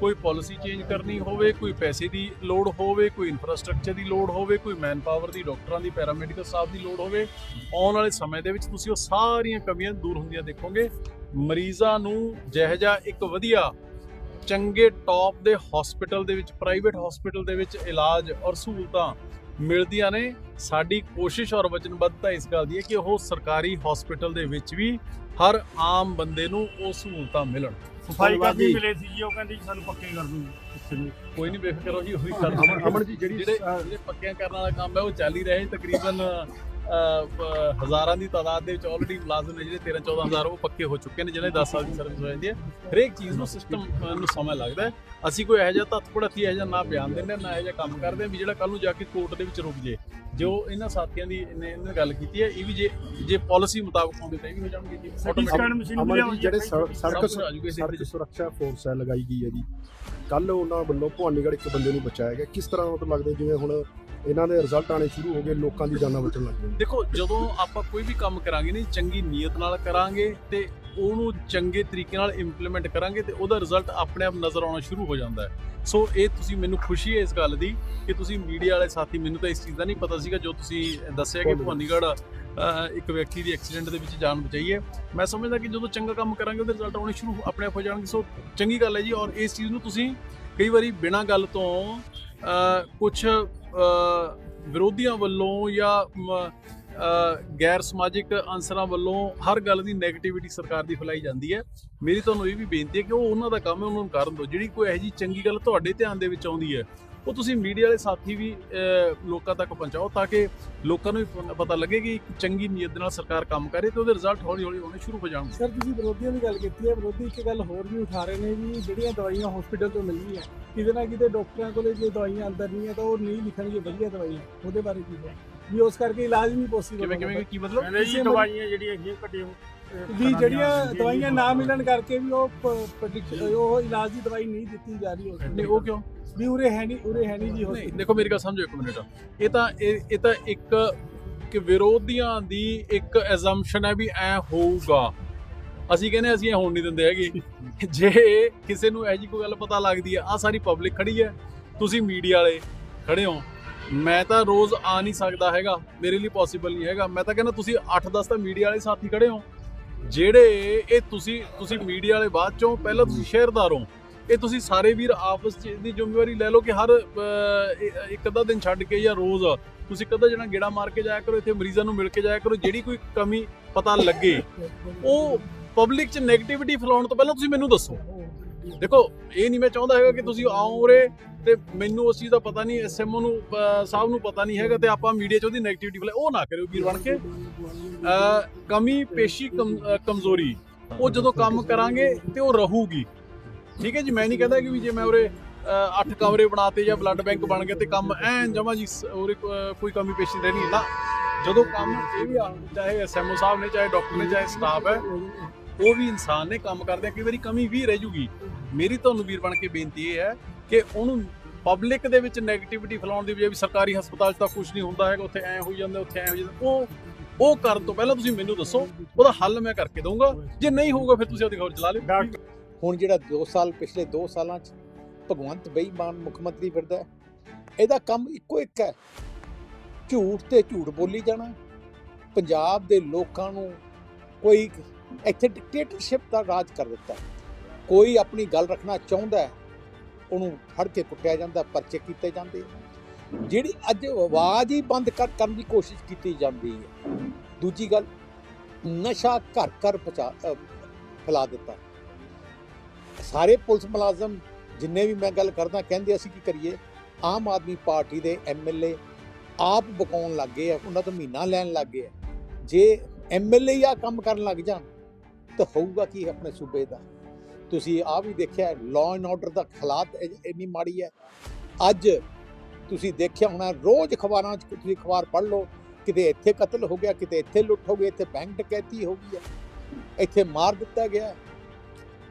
ਕੋਈ ਪਾਲਿਸੀ ਚੇਂਜ ਕਰਨੀ ਹੋਵੇ, ਕੋਈ ਪੈਸੇ ਦੀ ਲੋੜ ਹੋਵੇ, ਕੋਈ ਇਨਫਰਾਸਟ੍ਰਕਚਰ ਦੀ ਲੋੜ ਹੋਵੇ, ਕੋਈ ਮੈਨ ਪਾਵਰ ਦੀ ਡਾਕਟਰਾਂ ਦੀ ਪੈਰਾਮੈਡੀਕਲ ਸਟਾਫ ਦੀ ਲੋੜ ਹੋਵੇ, ਆਉਣ ਵਾਲੇ ਸਮੇਂ ਦੇ ਵਿੱਚ ਤੁਸੀਂ ਉਹ ਸਾਰੀਆਂ ਕਮੀਆਂ ਦੂਰ ਹੁੰਦੀਆਂ ਦੇਖੋਗੇ। ਮਰੀਜ਼ਾਂ ਨੂੰ ਜਿਹੋ ਜਿਹਾ ਇੱਕ ਵਧੀਆ ਚੰਗੇ ਟੌਪ ਦੇ ਹਸਪੀਟਲ ਦੇ ਵਿੱਚ ਪ੍ਰਾਈਵੇਟ ਹਸਪੀਟਲ ਦੇ ਵਿੱਚ ਇਲਾਜ ਔਰ ਸਹੂਲਤਾਂ ਮਿਲਦੀਆਂ ਨੇ ਸਾਡੀ ਕੋਸ਼ਿਸ਼ ਔਰ ਵਚਨਬੱਧਤਾ ਇਸ ਗੱਲ ਦੀ ਹੈ ਕਿ ਉਹ ਸਰਕਾਰੀ ਹਸਪੀਟਲ ਦੇ ਵਿੱਚ ਵੀ ਹਰ ਆਮ ਬੰਦੇ ਨੂੰ ਉਹ ਸਹੂਲਤਾਂ ਮਿਲਣ ਸਫ਼ਾਈ ਜੀ। ਮਿਲੇ ਸੀ ਜੀ ਉਹ ਕਹਿੰਦੀ ਜੀ ਸਾਨੂੰ ਪੱਕੇ ਕਰ ਦੂੰਗੀ। ਕੋਈ ਨਹੀਂ ਬੇਫਿਕਰ ਹੋ ਜੀ ਉਹੀ ਕਰ ਅਮਨ- ਅਮਨ ਜੀ, ਜਿਹੜੀ, ਜਿਹੜੇ ਪੱਕਿਆਂ ਕਰਨ ਵਾਲਾ ਕੰਮ ਹੈ ਉਹ ਚੱਲ ਹੀ ਰਿਹਾ ਹੈ ਤਕਰੀਬਨ ਹਜ਼ਾਰਾਂ ਦੀ ਤਾਦਾਦ ਦੇ ਵਿੱਚ ਆਲਰੇਡੀ ਮੁਲਾਜ਼ਮ ਨੇ ਜਿਹੜੇ 13 14000 ਉਹ ਪੱਕੇ ਹੋ ਚੁੱਕੇ ਨੇ ਜਿਹਨਾਂ ਦੀ 10 ਸਾਲ ਦੀ ਸਰਵਿਸ ਹੋ ਜਾਂਦੀ ਹੈ। ਹਰੇਕ ਚੀਜ਼ ਨੂੰ ਸਿਸਟਮ ਨੂੰ ਸਮਾਂ ਲੱਗਦਾ ਹੈ। ਅਸੀਂ ਕੋਈ ਇਹੋ ਜਿਹਾ ਤੱਤ ਪੜਤੀ ਇਹੋ ਜਿਹਾ ਨਾ ਬਿਆਨ ਦਿੰਦੇ ਨਾ ਇਹੋ ਜਿਹਾ ਕੰਮ ਕਰਦੇ ਵੀ ਜਿਹੜਾ ਕੱਲ ਨੂੰ ਜਾ ਕੇ ਕੋਰਟ ਦੇ ਵਿੱਚ ਰੁਕ ਜੇ। ਜੋ ਇਹਨਾਂ ਸਾਥੀਆਂ ਦੀ ਇਹਨੇ ਇਹਨੇ ਗੱਲ ਕੀਤੀ ਹੈ ਇਹ ਵੀ ਜੇ ਜੇ ਪਾਲਿਸੀ ਮੁਤਾਬਕ ਆਉਂਦੇ ਤਾਂ ਇਹ ਵੀ ਹੋ ਜਾਣਗੇ ਜੀ। ਜੀ ਜਿਹੜੇ ਸੜਕ ਸੜਕ। ਸੁਰੱਖਿਆ ਫੋਰਸ ਹੈ ਲਗਾਈ ਗਈ ਹੈ ਜੀ। ਕੱਲ ਉਹਨਾਂ ਵੱਲੋਂ ਭਵਾਨੀਗੜ੍ਹ ਇੱਕ ਬੰਦੇ ਨੂੰ ਬਚਾਇਆ ਗਿਆ। ਕਿਸ ਤਰ੍ਹਾਂ ਮਤਲਬ ਲੱਗਦਾ ਜਿਵੇਂ ਹੁਣ ਇਹਨਾਂ ਦੇ ਰਿਜ਼ਲਟ ਆਣੇ ਸ਼ੁਰੂ ਹੋ ਗਏ ਲੋਕਾਂ ਦੀ ਜਾਨਾਂ ਬਚਣ ਲੱਗ ਗਈਆਂ। ਦੇਖੋ ਜਦੋਂ ਆਪਾਂ ਕੋਈ ਵੀ ਕੰਮ ਕਰਾਂਗੇ ਨਹੀਂ ਚੰਗੀ ਨੀਅਤ ਨਾਲ ਕਰਾਂਗੇ ਤੇ ਉਹਨੂੰ ਚੰਗੇ ਤਰੀਕੇ ਨਾਲ ਇੰਪਲੀਮੈਂਟ ਕਰਾਂਗੇ ਤੇ ਉਹਦਾ ਰਿਜ਼ਲਟ ਆਪਣੇ ਆਪ ਨਜ਼ਰ ਆਉਣਾ ਸ਼ੁਰੂ ਹੋ ਜਾਂਦਾ ਹੈ। ਸੋ ਇਹ ਤੁਸੀਂ ਮੈਨੂੰ ਖੁਸ਼ੀ ਹੈ ਇਸ ਗੱਲ ਦੀ ਕਿ ਤੁਸੀਂ ਮੀਡੀਆ ਵਾਲੇ ਸਾਥੀ ਮੈਨੂੰ ਤਾਂ ਇਸ ਚੀਜ਼ ਦਾ ਨਹੀਂ ਪਤਾ ਸੀਗਾ ਜੋ ਤੁਸੀਂ ਦੱਸਿਆ ਕਿ ਭਵਾਨੀਗੜ੍ਹ ਇੱਕ ਵਿਅਕਤੀ ਦੀ ਐਕਸੀਡੈਂਟ ਦੇ ਵਿੱਚ ਜਾਨ ਬਚਾਈ ਹੈ। ਮੈਂ ਸਮਝਦਾ ਕਿ ਜਦੋਂ ਚੰਗਾ ਕੰਮ ਕਰਾਂਗੇ ਉਹਦੇ ਰਿਜ਼ਲਟ ਆਉਣੇ ਸ਼ੁਰੂ ਆਪਣੇ ਆਪ ਹੋ ਜਾਣਗੇ। ਸੋ ਚੰਗੀ ਗੱਲ ਹੈ ਜੀ ਔਰ ਇਸ ਚੀਜ਼ ਨੂੰ ਤੁਸੀਂ ਕਈ ਵਾਰੀ ਬਿਨਾਂ ਗੱਲ ਤੋਂ ਕੁਝ ਵਿਰੋਧੀਆਂ ਵੱਲੋਂ ਜਾਂ ਗੈਰ ਸਮਾਜਿਕ ਅੰਸਰਾਂ ਵੱਲੋਂ ਹਰ ਗੱਲ ਦੀ 네ਗੇਟਿਵਿਟੀ ਸਰਕਾਰ ਦੀ ਫੈਲਾਈ ਜਾਂਦੀ ਹੈ। ਮੇਰੀ ਤੁਹਾਨੂੰ ਇਹ ਵੀ ਬੇਨਤੀ ਹੈ ਕਿ ਉਹ ਉਹਨਾਂ ਦਾ ਕੰਮ ਹੈ, ਉਹਨਾਂ ਨੂੰ ਕਰਨ ਦਿਓ। ਜਿਹੜੀ ਕੋਈ ਇਹੋ ਜਿਹੀ ਚੰਗੀ ਗੱਲ ਤੁਹਾਡੇ ਧਿਆਨ ਦੇ ਵਿੱਚ ਆਉਂਦੀ ਹੈ ਉਹ ਤੁਸੀਂ ਮੀਡੀਆ ਵਾਲੇ ਸਾਥੀ ਵੀ ਲੋਕਾਂ ਤੱਕ ਪਹੁੰਚਾਓ ਤਾਂ ਕਿ ਲੋਕਾਂ ਨੂੰ ਵੀ ਪਤਾ ਲੱਗੇ ਕਿ ਇੱਕ ਚੰਗੀ ਨੀਅਤ ਦੇ ਨਾਲ ਸਰਕਾਰ ਕੰਮ ਕਰ ਰਹੀ ਹੈ ਤੇ ਉਹਦੇ ਰਿਜ਼ਲਟ ਹੌਲੀ ਹੌਲੀ ਆਉਣੇ ਸ਼ੁਰੂ ਹੋ ਜਾਣਗੇ। ਸਰ ਤੁਸੀਂ ਵਿਰੋਧੀਆਂ ਦੀ ਗੱਲ ਕੀਤੀ ਹੈ। ਵਿਰੋਧੀ ਇੱਕ ਗੱਲ ਹੋਰ ਵੀ ਉਠਾ ਰਹੇ ਨੇ ਵੀ ਜਿਹੜੀਆਂ ਦਵਾਈਆਂ ਹਸਪੀਟਲ ਤੋਂ ਮਿਲਣਗੀਆਂ ਕਿਤੇ ਨਾ ਕਿਤੇ ਡਾਕਟਰਾਂ ਕੋਲੇ ਜੇ ਦਵਾਈਆਂ ਅੰਦਰ ਨਹੀਂ ਹੈ ਤਾਂ ਉਹ ਨਹੀਂ ਲਿਖਣਗੇ ਵਧੀਆ ਦਵਾਈਆਂ। ਉਹਦੇ ਬਾਰੇ ਕੀ ਹੈ? ਵੀ ਉਸ ਕਰਕੇ ਇਲਾਜ ਨਹੀਂ ਪੋਸੀਬਲ ਕਿਵੇਂ ਕਿਵੇਂ ਕੀ ਮਤਲਬ? ਕਿਸੇ ਦਵਾਈਆਂ ਜਿਹੜੀਆਂ ਹੈਗੀਆਂ ਘਟੀਆਂ ਵੀ ਜਿਹੜੀਆਂ ਦਵਾਈਆਂ ਨਾ ਮਿਲਣ ਕਰਕੇ ਵੀ ਉਹ ਉਹ ਇਲਾਜ ਦੀ ਦਵਾਈ ਨਹੀਂ ਦਿੱਤੀ ਜਾ ਰਹੀ ਉਹ ਕਿਉਂ? ਵੀ ਉਰੇ ਹੈ ਨਹੀਂ ਉਰੇ ਹੈ ਨਹੀਂ ਜੀ ਨਹੀਂ। ਦੇਖੋ ਮੇਰੀ ਗੱਲ ਸਮਝੋ ਇੱਕ ਮਿੰਟ। ਇਹ ਤਾਂ ਇਹ ਤਾਂ ਇੱਕ ਕਿ ਵਿਰੋਧੀਆਂ ਦੀ ਇੱਕ ਐਜ਼ੰਪਸ਼ਨ ਹੈ ਵੀ ਐ ਹੋਊਗਾ। ਅਸੀਂ ਕਹਿੰਦੇ ਅਸੀਂ ਇਹ ਹੋਣ ਨਹੀਂ ਦਿੰਦੇ ਹੈਗੇ। <laughs> ਜੇ ਕਿਸੇ ਨੂੰ ਇਹ ਜੀ ਕੋਈ ਗੱਲ ਪਤਾ ਲੱਗਦੀ ਹੈ ਆ ਸਾਰੀ ਪਬਲਿਕ ਖੜੀ ਹੈ। ਤੁਸੀਂ ਮੀਡੀਆ ਵਾਲੇ ਖੜੇ ਹੋ। ਮੈਂ ਤਾਂ ਰੋਜ਼ ਆ ਨਹੀਂ ਸਕਦਾ ਹੈਗਾ। ਮੇਰੇ ਲਈ ਪੋਸੀਬਲ ਨਹੀਂ ਹੈਗਾ। ਮੈਂ ਤਾਂ ਕਹਿੰਦਾ ਤੁਸੀਂ 8-10 ਤਾਂ ਮੀਡੀਆ ਵਾਲੇ ਸਾਥੀ ਖੜੇ ਹੋ। ਜਿਹੜੇ ਇਹ ਤੁਸੀਂ ਤੁਸੀਂ ਮੀਡੀਆ ਵਾਲੇ ਬਾਅਦ ਚੋਂ ਪਹਿਲਾਂ ਤੁਸੀਂ ਸ਼ੇਅਰਦਾਰ ਹੋ। ਇਹ ਤੁਸੀਂ ਸਾਰੇ ਵੀਰ ਆਪਸ ਚ ਦੀ ਜ਼ਿੰਮੇਵਾਰੀ ਲੈ ਲਓ ਕਿ ਹਰ ਇੱਕ ਅੱਧਾ ਦਿਨ ਛੱਡ ਕੇ ਜਾਂ ਰੋਜ਼ ਤੁਸੀਂ ਕਦਾ ਜਣਾ ਗੇੜਾ ਮਾਰ ਕੇ ਜਾਇਆ ਕਰੋ, ਇੱਥੇ ਮਰੀਜ਼ਾਂ ਨੂੰ ਮਿਲ ਕੇ ਜਾਇਆ ਕਰੋ, ਜਿਹੜੀ ਕੋਈ ਕਮੀ ਪਤਾ ਲੱਗੇ, ਉਹ ਪਬਲਿਕ 'ਚ 네ਗੇਟਿਵਿਟੀ ਫੈਲਾਉਣ ਤੋਂ ਪਹਿਲਾਂ ਤੁਸੀਂ ਮੈਨੂੰ ਦੱਸੋ। ਦੇਖੋ, ਇਹ ਨਹੀਂ ਮੈਂ ਚਾਹੁੰਦਾ ਹੈਗਾ ਕਿ ਤੁਸੀਂ ਆਓ ਉਰੇ ਤੇ ਮੈਨੂੰ ਉਸ ਚੀਜ਼ ਦਾ ਪਤਾ ਨਹੀਂ ਐਸਐਮਓ ਨੂੰ ਸਾਹਿਬ ਨੂੰ ਪਤਾ ਨਹੀਂ ਹੈਗਾ ਤੇ ਆਪਾਂ ਮੀਡੀਆ 'ਚ ਉਹਦੀ 네ਗੇਟਿਵਿਟੀ ਫੈਲਾ, ਉਹ ਨਾ ਕਰਿਓ ਵੀਰ ਬਣ ਕੇ। ਕਮੀ, ਪੇਸ਼ੀ ਕਮ- ਕਮਜ਼ੋਰੀ, ਉਹ ਜਦੋਂ ਕੰਮ ਕਰਾਂਗੇ ਤੇ ਉਹ ਰਹੂਗੀ। ਠੀਕ ਹੈ ਜੀ, ਮੈਂ ਨਹੀਂ ਕਹਿੰਦਾ ਕਿ ਵੀ ਜੇ ਮੈਂ ਉਰੇ ਅੱਠ ਕਮਰੇ ਬਣਾਤੇ ਜਾਂ ਬਲੱਡ ਬੈਂਕ ਬਣ ਗਿਆ ਤੇ ਕੰਮ ਐਨ ਜਮਾ ਜੀ ਉਰੇ ਕੋਈ ਕਮੀ ਪੇਸ਼ੀ ਰਹਿਣੀ ਨਾ। ਜਦੋਂ ਕੰਮ ਇਹ ਵੀ ਆ, ਚਾਹੇ ਐਸਐਮਓ ਸਾਹਿਬ ਨੇ, ਚਾਹੇ ਡਾਕਟਰ ਨੇ, ਚਾਹੇ ਸਟਾਫ ਹੈ, ਉਹ ਵੀ ਇਨਸਾਨ ਨੇ ਕੰਮ ਕਰਦੇ ਆ, ਕਈ ਵਾਰੀ ਕਮੀ ਵੀ ਰਹਿ ਜੂਗੀ। ਮੇਰੀ ਤੁਹਾਨੂੰ ਵੀਰ ਬਣ ਕੇ ਬੇਨਤੀ ਇਹ ਹੈ ਕਿ ਉਹਨੂੰ ਪਬਲਿਕ ਦੇ ਵਿੱਚ 네ਗੇਟਿਵਿਟੀ ਫੈਲਾਉਣ ਦੀ ਬਜਾਏ ਵੀ ਸਰਕਾਰੀ ਹਸਪਤਾਲ 'ਚ ਤਾਂ ਕੁਝ ਨਹੀਂ ਹੁੰਦਾ ਹੈਗਾ, ਉੱਥੇ ਐ ਹੋਈ ਜਾਂਦਾ, ਉੱਥੇ ਐ ਹੋ ਜਾਂਦਾ। ਉਹ ਉਹ ਕਰਨ ਤੋਂ ਪਹਿਲਾਂ ਤੁਸੀਂ ਮੈਨੂੰ ਦੱਸੋ, ਉਹਦਾ ਹੱਲ ਮੈਂ ਕਰਕੇ ਦਊਂਗਾ। ਜੇ ਨਹੀਂ ਹੋਊਗਾ, ਫਿਰ ਤੁਸੀਂ ਉਹਦੀ ਖਬਰ ਚਲਾ ਲਿਓ। ਹੁਣ ਜਿਹੜਾ 2 ਸਾਲ, ਪਿਛਲੇ 2 ਸਾਲਾਂ ਚ ਭਗਵੰਤ ਬੇਈਮਾਨ ਮੁੱਖ ਮੰਤਰੀ ਫਿਰਦਾ ਇਹਦਾ ਕੰਮ ਇੱਕੋ ਇੱਕ ਹੈ। ਝੂਠ ਤੇ ਝੂਠ ਬੋਲੀ ਜਾਣਾ। ਪੰਜਾਬ ਦੇ ਲੋਕਾਂ ਨੂੰ ਕੋਈ ਇੱਥੇ ਡਿਕਟੇਟਰਸ਼ਿਪ ਦਾ ਰਾਜ ਕਰ ਦਿੱਤਾ। ਕੋਈ ਆਪਣੀ ਗੱਲ ਰੱਖਣਾ ਚਾਹੁੰਦਾ ਉਹਨੂੰ ਫੜ ਕੇ ਕੁੱਟਿਆ ਜਾਂਦਾ, ਪਰਚੇ ਕੀਤੇ ਜਾਂਦੇ ਜਿਹੜੀ ਅੱਜ ਆਵਾਜ਼ ਹੀ ਬੰਦ ਕਰ, ਕਰਨ ਦੀ ਕੋਸ਼ਿਸ਼ ਕੀਤੀ ਜਾਂਦੀ ਹੈ। ਦੂਜੀ ਗੱਲ, ਨਸ਼ਾ ਘਰ ਘਰ ਪਹੁੰਚਾ ਫੈਲਾ ਦਿੱਤਾ। ਸਾਰੇ ਪੁਲਿਸ ਮੁਲਾਜ਼ਮ ਜਿੰਨੇ ਵੀ ਮੈਂ ਗੱਲ ਕਰਦਾ, ਕਹਿੰਦੇ ਅਸੀਂ ਕੀ ਕਰੀਏ? ਆਮ ਆਦਮੀ ਪਾਰਟੀ ਦੇ ਐਮਐਲਏ ਆਪ ਬਕਾਉਣ ਲੱਗ ਗਏ ਆ, ਉਹਨਾਂ ਤੋਂ ਮਹੀਨਾ ਲੈਣ ਲੱਗ ਗਏ ਆ। ਜੇ ਐਮਐਲਏ ਆ ਕੰਮ ਕਰਨ ਲੱਗ ਜਾਣ, ਤਾਂ ਹੋਊਗਾ ਕੀ ਆਪਣੇ ਸੂਬੇ ਦਾ? ਤੁਸੀਂ ਆ ਵੀ ਦੇਖਿਆ ਲਾਅ ਐਂਡ ਆਰਡਰ ਦਾ ਹਾਲਾਤ ਇੰਨੀ ਮਾੜੀ ਹੈ। ਅੱਜ ਤੁਸੀਂ ਦੇਖਿਆ ਹੋਣਾ, ਰੋਜ਼ ਅਖਬਾਰਾਂ 'ਚ ਤੁਸੀਂ ਅਖਬਾਰ ਪੜ੍ਹ ਲਓ, ਕਿਤੇ ਇੱਥੇ ਕਤਲ ਹੋ ਗਿਆ, ਕਿਤੇ ਇੱਥੇ ਲੁੱਟ ਹੋ ਗਈ, ਇੱਥੇ ਬੈਂਕ ਡਕੈਤੀ ਹੋ ਗਈ ਹੈ। ਇੱਥੇ ਮਾਰ ਦਿੱਤਾ ਗਿਆ।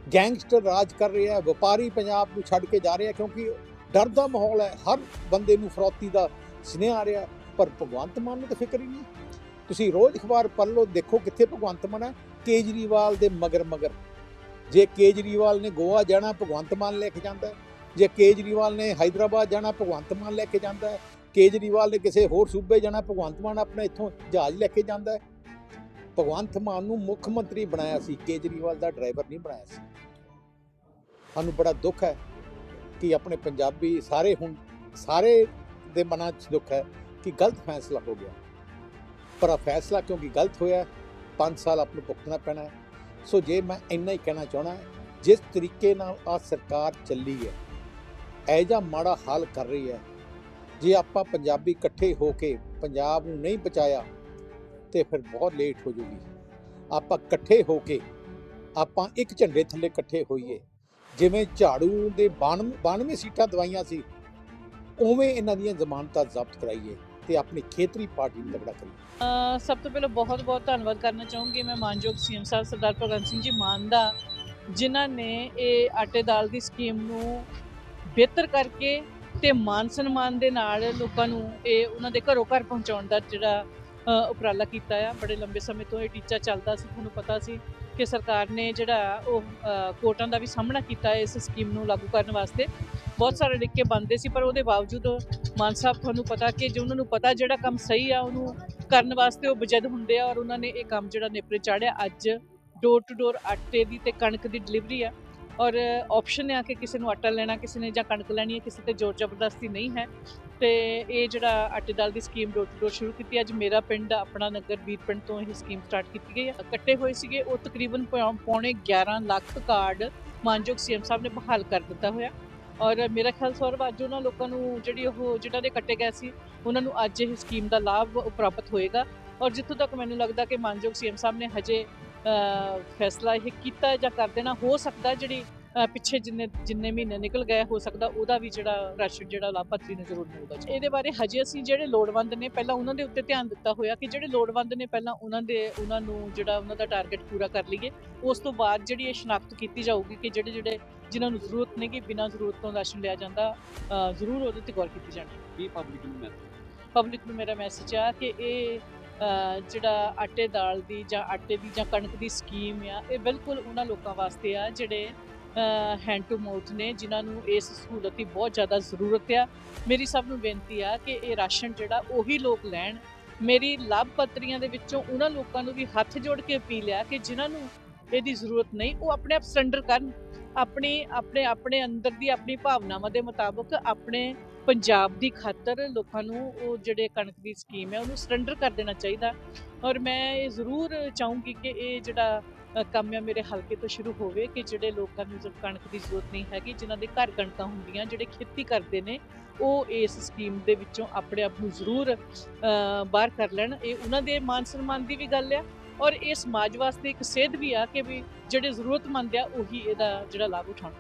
ਗੈਂਗਸਟਰ ਰਾਜ ਕਰ ਰਿਹਾ ਹੈ, ਵਪਾਰੀ ਪੰਜਾਬ ਨੂੰ ਛੱਡ ਕੇ ਜਾ ਰਿਹਾ ਕਿਉਂਕਿ ਡਰ ਦਾ ਮਾਹੌਲ ਹੈ, ਹਰ ਬੰਦੇ ਨੂੰ ਫਰੋਤੀ ਦਾ ਸਨੇਹ ਆ ਰਿਹਾ ਪਰ ਭਗਵੰਤ ਮਾਨ ਨੂੰ ਤਾਂ ਫਿਕਰ ਹੀ ਨਹੀਂ। ਤੁਸੀਂ ਰੋਜ਼ ਅਖਬਾਰ ਪੜ੍ਹ ਲਓ, ਦੇਖੋ ਕਿੱਥੇ ਭਗਵੰਤ ਮਾਨ ਹੈ, ਕੇਜਰੀਵਾਲ ਦੇ ਮਗਰ ਮਗਰ। ਜੇ ਕੇਜਰੀਵਾਲ ਨੇ ਗੋਆ ਜਾਣਾ, ਭਗਵੰਤ ਮਾਨ ਲੈ ਕੇ ਜਾਂਦਾ ਜੇ ਕੇਜਰੀਵਾਲ ਨੇ ਹైదరాబాద్ ਜਾਣਾ, ਭਗਵੰਤ ਮਾਨ ਲੈ ਕੇ ਜਾਂਦਾ ਕੇਜਰੀਵਾਲ ਨੇ ਕਿਸੇ ਹੋਰ ਸੂਬੇ ਜਾਣਾ, ਭਗਵੰਤ ਮਾਨ ਆਪਣੇ ਇੱਥੋਂ ਜਹਾਜ਼ ਲੈ ਕੇ ਜਾਂਦਾ ਭਗਵੰਤ ਮਾਨ ਨੂੰ ਮੁੱਖ ਮੰਤਰੀ ਬਣਾਇਆ ਸੀ, ਕੇਜਰੀਵਾਲ ਦਾ ਡਰਾਈਵਰ ਨਹੀਂ ਬਣਾਇਆ ਸੀ। ਸਾਨੂੰ ਬੜਾ ਦੁੱਖ ਹੈ ਕਿ ਆਪਣੇ ਪੰਜਾਬੀ ਸਾਰੇ ਹੁਣ, ਸਾਰੇ ਦੇ ਮਨਾਂ 'ਚ ਦੁੱਖ ਹੈ ਕਿ ਗਲਤ ਫੈਸਲਾ ਹੋ ਗਿਆ। ਪਰ ਆ ਫੈਸਲਾ ਕਿਉਂਕਿ ਗਲਤ ਹੋਇਆ 5 ਸਾਲ ਆਪ ਨੂੰ ਭੁਗਤਣਾ ਪੈਣਾ ਹੈ। ਸੋ ਜੇ ਮੈਂ ਇੰਨਾ ਹੀ ਕਹਿਣਾ ਚਾਹਣਾ ਜਿਸ ਤਰੀਕੇ ਨਾਲ ਆ ਸਰਕਾਰ ਚੱਲੀ ਹੈ, ਇਹ ਜਿਹਾ ਮਾੜਾ ਹਾਲ ਕਰ ਰਹੀ ਹੈ, ਜੇ ਆਪਾਂ ਪੰਜਾਬੀ ਇਕੱਠੇ ਹੋ ਕੇ ਪੰਜਾਬ ਨੂੰ ਨਹੀਂ ਬਚਾਇਆ ਤੇ ਫਿਰ ਬਹੁਤ ਲੇਟ ਹੋ ਜੂਗੀ। ਆਪਾਂ ਇਕੱਠੇ ਹੋ ਕੇ, ਆਪਾਂ ਇੱਕ ਝੰਡੇ ਥੱਲੇ ਇਕੱਠੇ ਹੋਈਏ। ਜਿਵੇਂ ਝਾੜੂ ਦੇ 92 ਸੀਟਾਂ ਦਵਾਈਆਂ ਸੀ, ਉਵੇਂ ਇਹਨਾਂ ਦੀਆਂ ਜ਼ਮਾਨਤਾਂ ਜ਼ਬਤ ਕਰਾਈਏ ਤੇ ਆਪਣੀ ਖੇਤਰੀ ਪਾਰਟੀ ਨੂੰ ਤਗੜਾ ਕਰੀਏ। ਸਭ ਤੋਂ ਪਹਿਲਾਂ ਬਹੁਤ ਬਹੁਤ ਧੰਨਵਾਦ ਕਰਨਾ ਚਾਹੂੰਗੀ ਮੈਂ ਮਾਨਯੋਗ ਸੀਐਮ ਸਾਹਿਬ ਸਰਦਾਰ ਭਗਵੰਤ ਸਿੰਘ ਜੀ ਮਾਨ ਦਾ ਜਿਨ੍ਹਾਂ ਨੇ ਇਹ ਆਟੇ ਦਾਲ ਦੀ ਸਕੀਮ ਨੂੰ ਬਿਹਤਰ ਕਰਕੇ ਤੇ ਮਾਨ ਸਨਮਾਨ ਦੇ ਨਾਲ ਲੋਕਾਂ ਨੂੰ ਇਹ ਉਹਨਾਂ ਦੇ ਘਰੋਂ ਘਰ ਪਹੁੰਚਾਉਣ ਦਾ ਜਿਹੜਾ ਉਪਰਾਲਾ ਕੀਤਾ ਆ। ਬੜੇ ਲੰਬੇ ਸਮੇਂ ਤੋਂ ਇਹ ਟੀਚਾ ਚੱਲਦਾ ਸੀ। ਤੁਹਾਨੂੰ ਪਤਾ ਸੀ ਕਿ ਸਰਕਾਰ ਨੇ ਜਿਹੜਾ ਉਹ ਅ, ਕੋਟਾਂ ਦਾ ਵੀ ਸਾਹਮਣਾ ਕੀਤਾ ਇਸ ਸਕੀਮ ਨੂੰ ਲਾਗੂ ਕਰਨ ਵਾਸਤੇ। ਬਹੁਤ ਸਾਰੇ ਲਿਖ ਬੰਦੇ ਸੀ ਪਰ ਉਹਦੇ ਬਾਵਜੂਦ ਮਾਨ ਸਾਹਿਬ ਤੁਹਾਨੂੰ ਪਤਾ ਕਿ ਜੇ ਉਹਨਾਂ ਨੂੰ ਪਤਾ ਜਿਹੜਾ ਕੰਮ ਸਹੀ ਆ ਉਹਨੂੰ ਕਰਨ ਵਾਸਤੇ ਉਹ ਬਜਦ ਹੁੰਦੇ ਆ ਔਰ ਉਹਨਾਂ ਨੇ ਇਹ ਕੰਮ ਜਿਹੜਾ ਨੇਪਰੇ ਚਾੜਿਆ ਅੱਜ ਡੋਰ ਟੂ ਡੋਰ ਆਟੇ ਦੀ ਤੇ ਕਣਕ ਦੀ ਡਿਲੀਵਰੀ ਆ। ਔਰ ਆਪਸ਼ਨ ਆ ਕਿ ਕਿਸੇ ਨੂੰ ਆਟਾ ਲੈਣਾ ਕਿਸੇ ਨੇ ਜਾਂ ਕਣਕ ਲੈਣੀ ਹੈ ਕਿਸੇ ਤੇ ਜ਼ੋਰ ਜ਼ਬਰਦਸਤੀ ਨਹੀਂ ਹੈ। ਤੇ ਇਹ ਜਿਹੜਾ ਆਟੇ ਦਾਲ ਦੀ ਸਕੀਮ ਡੋਰ ਟੂ ਡੋਰ ਸ਼ੁਰੂ ਕੀਤੀ, ਅੱਜ ਮੇਰਾ ਪਿੰਡ, ਆਪਣਾ ਨਗਰ ਵੀਰ ਪਿੰਡ ਤੋਂ ਇਹ ਸਕੀਮ ਸਟਾਰਟ ਕੀਤੀ ਗਈ ਹੈ ਕੱਟੇ ਹੋਏ ਸੀਗੇ, ਉਹ ਤਕਰੀਬਨ ਪੌ- ਪੌਣੇ 11 ਲੱਖ ਕਾਰਡ ਮਾਨਯੋਗ ਸੀਐਮ ਸਾਹਿਬ ਨੇ ਬਹਾਲ ਕਰ ਦਿੱਤਾ ਹੋਇਆ। ਔਰ ਮੇਰਾ ਖਿਆਲ ਸੌਰਵ, ਅੱਜ ਉਹਨਾਂ ਲੋਕਾਂ ਨੂੰ ਜਿਹੜੀ ਉਹ ਜਿਹਨਾਂ ਦੇ ਕੱਟੇ ਗਏ ਸੀ, ਉਹਨਾਂ ਨੂੰ ਅੱਜ ਇਹ ਸਕੀਮ ਦਾ ਲਾਭ ਪ੍ਰਾਪਤ ਹੋਏਗਾ। ਔਰ ਜਿੱਥੋਂ ਤੱਕ ਮੈਨੂੰ ਲੱਗਦਾ ਕਿ ਮਾਨਯੋਗ ਸੀਐਮ ਸਾਹਿਬ ਨੇ ਹਜੇ ਫੈਸਲਾ ਇਹ ਕੀਤਾ ਜਾਂ ਕਰ ਦੇਣਾ, ਹੋ ਸਕਦਾ ਜਿਹੜੀ ਪਿੱਛੇ ਜਿੰਨੇ ਜਿੰਨੇ ਮਹੀਨੇ ਨਿਕਲ ਗਏ ਹੋ ਸਕਦਾ ਉਹਦਾ ਵੀ ਜਿਹੜਾ ਰਾਸ਼ਨ ਜਿਹੜਾ ਲਾਭਪਾਤਰੀ ਨੂੰ ਜ਼ਰੂਰ ਮਿਲੂਗਾ ਇਹਦੇ ਬਾਰੇ ਹਜੇ ਅਸੀਂ ਜਿਹੜੇ ਲੋੜਵੰਦ ਨੇ ਪਹਿਲਾਂ ਉਹਨਾਂ ਦੇ ਉੱਤੇ ਧਿਆਨ ਦਿੱਤਾ ਹੋਇਆ ਕਿ ਜਿਹੜੇ ਲੋੜਵੰਦ ਨੇ ਪਹਿਲਾਂ ਉਹਨਾਂ ਦੇ ਉਹਨਾਂ ਨੂੰ ਜਿਹੜਾ ਉਹਨਾਂ ਦਾ ਟਾਰਗੇਟ ਪੂਰਾ ਕਰ ਲਈਏ। ਉਸ ਤੋਂ ਬਾਅਦ ਜਿਹੜੀ ਇਹ ਸ਼ਨਾਖਤ ਕੀਤੀ ਜਾਊਗੀ ਕਿ ਜਿਹੜੇ ਜਿਹੜੇ ਜਿਨ੍ਹਾਂ ਨੂੰ ਜ਼ਰੂਰਤ ਨਹੀਂ ਕਿ ਬਿਨਾਂ ਜ਼ਰੂਰਤ ਤੋਂ ਰਾਸ਼ਨ ਲਿਆ ਜਾਂਦਾ ਜ਼ਰੂਰ ਉਹਦੇ ਤੇ ਗੌਰ ਕੀਤੀ ਜਾਣੀ। ਕੀ ਪਬਲਿਕ ਨੂੰ ਮੈਂ ਪਬਲਿਕ ਨੂੰ ਮੇਰਾ ਮੈਸੇਜ ਆ ਕਿ ਇਹ ਜਿਹੜਾ ਆਟੇ ਦਾਲ ਦੀ ਜਾਂ ਆਟੇ ਦੀ ਜਾਂ ਕਣਕ ਦੀ ਸਕੀਮ ਆ ਇਹ ਬਿਲਕੁਲ ਉਹਨਾਂ ਲੋਕਾਂ ਵਾਸਤੇ ਆ ਜਿਹੜੇ ਹੈਂਡ ਟੂ ਮਾਊਥ ਨੇ, ਜਿਨ੍ਹਾਂ ਨੂੰ ਇਸ ਸਹੂਲਤ ਦੀ ਬਹੁਤ ਜ਼ਿਆਦਾ ਜ਼ਰੂਰਤ ਆ। ਮੇਰੀ ਸਭ ਨੂੰ ਬੇਨਤੀ ਆ ਕਿ ਇਹ ਰਾਸ਼ਨ ਜਿਹੜਾ, ਉਹੀ ਲੋਕ ਲੈਣ। ਮੇਰੀ ਲਾਭਪਾਤਰੀਆਂ ਦੇ ਵਿੱਚੋਂ ਉਹਨਾਂ ਲੋਕਾਂ ਨੂੰ ਵੀ ਹੱਥ ਜੋੜ ਕੇ ਅਪੀਲ ਆ ਕਿ ਜਿਨ੍ਹਾਂ ਨੂੰ ਇਹਦੀ ਜ਼ਰੂਰਤ ਨਹੀਂ, ਉਹ ਆਪਣੇ ਆਪ ਸਰੈਂਡਰ ਕਰਨ। ਆਪਣੀ, ਆਪਣੇ ਆਪਣੇ ਅੰਦਰ ਦੀ ਆਪਣੀ ਭਾਵਨਾਵਾਂ ਦੇ ਮੁਤਾਬਕ ਆਪਣੇ ਪੰਜਾਬ ਦੀ ਖਾਤਰ ਲੋਕਾਂ ਨੂੰ ਉਹ ਜਿਹੜੇ ਕਣਕ ਦੀ ਸਕੀਮ ਹੈ ਉਹਨੂੰ ਸਰੈਂਡਰ ਕਰ ਦੇਣਾ ਚਾਹੀਦਾ। ਔਰ ਮੈਂ ਇਹ ਜ਼ਰੂਰ ਚਾਹੂੰਗੀ ਕਿ ਇਹ ਜਿਹੜਾ ਕੰਮ ਆ ਮੇਰੇ ਹਲਕੇ ਤੋਂ ਸ਼ੁਰੂ ਹੋਵੇ ਕਿ ਜਿਹੜੇ ਲੋਕਾਂ ਨੂੰ ਜਦ ਕਣਕ ਦੀ ਜ਼ਰੂਰਤ ਨਹੀਂ ਹੈਗੀ, ਜਿਨ੍ਹਾਂ ਦੇ ਘਰ ਕਣਕਾਂ ਹੁੰਦੀਆਂ, ਜਿਹੜੇ ਖੇਤੀ ਕਰਦੇ ਨੇ, ਉਹ ਇਸ ਸਕੀਮ ਦੇ ਵਿੱਚੋਂ ਆਪਣੇ ਆਪ ਨੂੰ ਜ਼ਰੂਰ ਬਾਹਰ ਕਰ ਲੈਣ। ਇਹ ਉਹਨਾਂ ਦੇ ਮਾਨ ਸਨਮਾਨ ਦੀ ਵੀ ਗੱਲ ਆ ਔਰ ਇਹ ਸਮਾਜ ਵਾਸਤੇ ਇੱਕ ਸੇਧ ਵੀ ਆ ਕਿ ਵੀ ਜਿਹੜੇ ਜ਼ਰੂਰਤਮੰਦ ਆ, ਉਹੀ ਇਹਦਾ ਜਿਹੜਾ ਲਾਭ ਉਠਾਉਣ।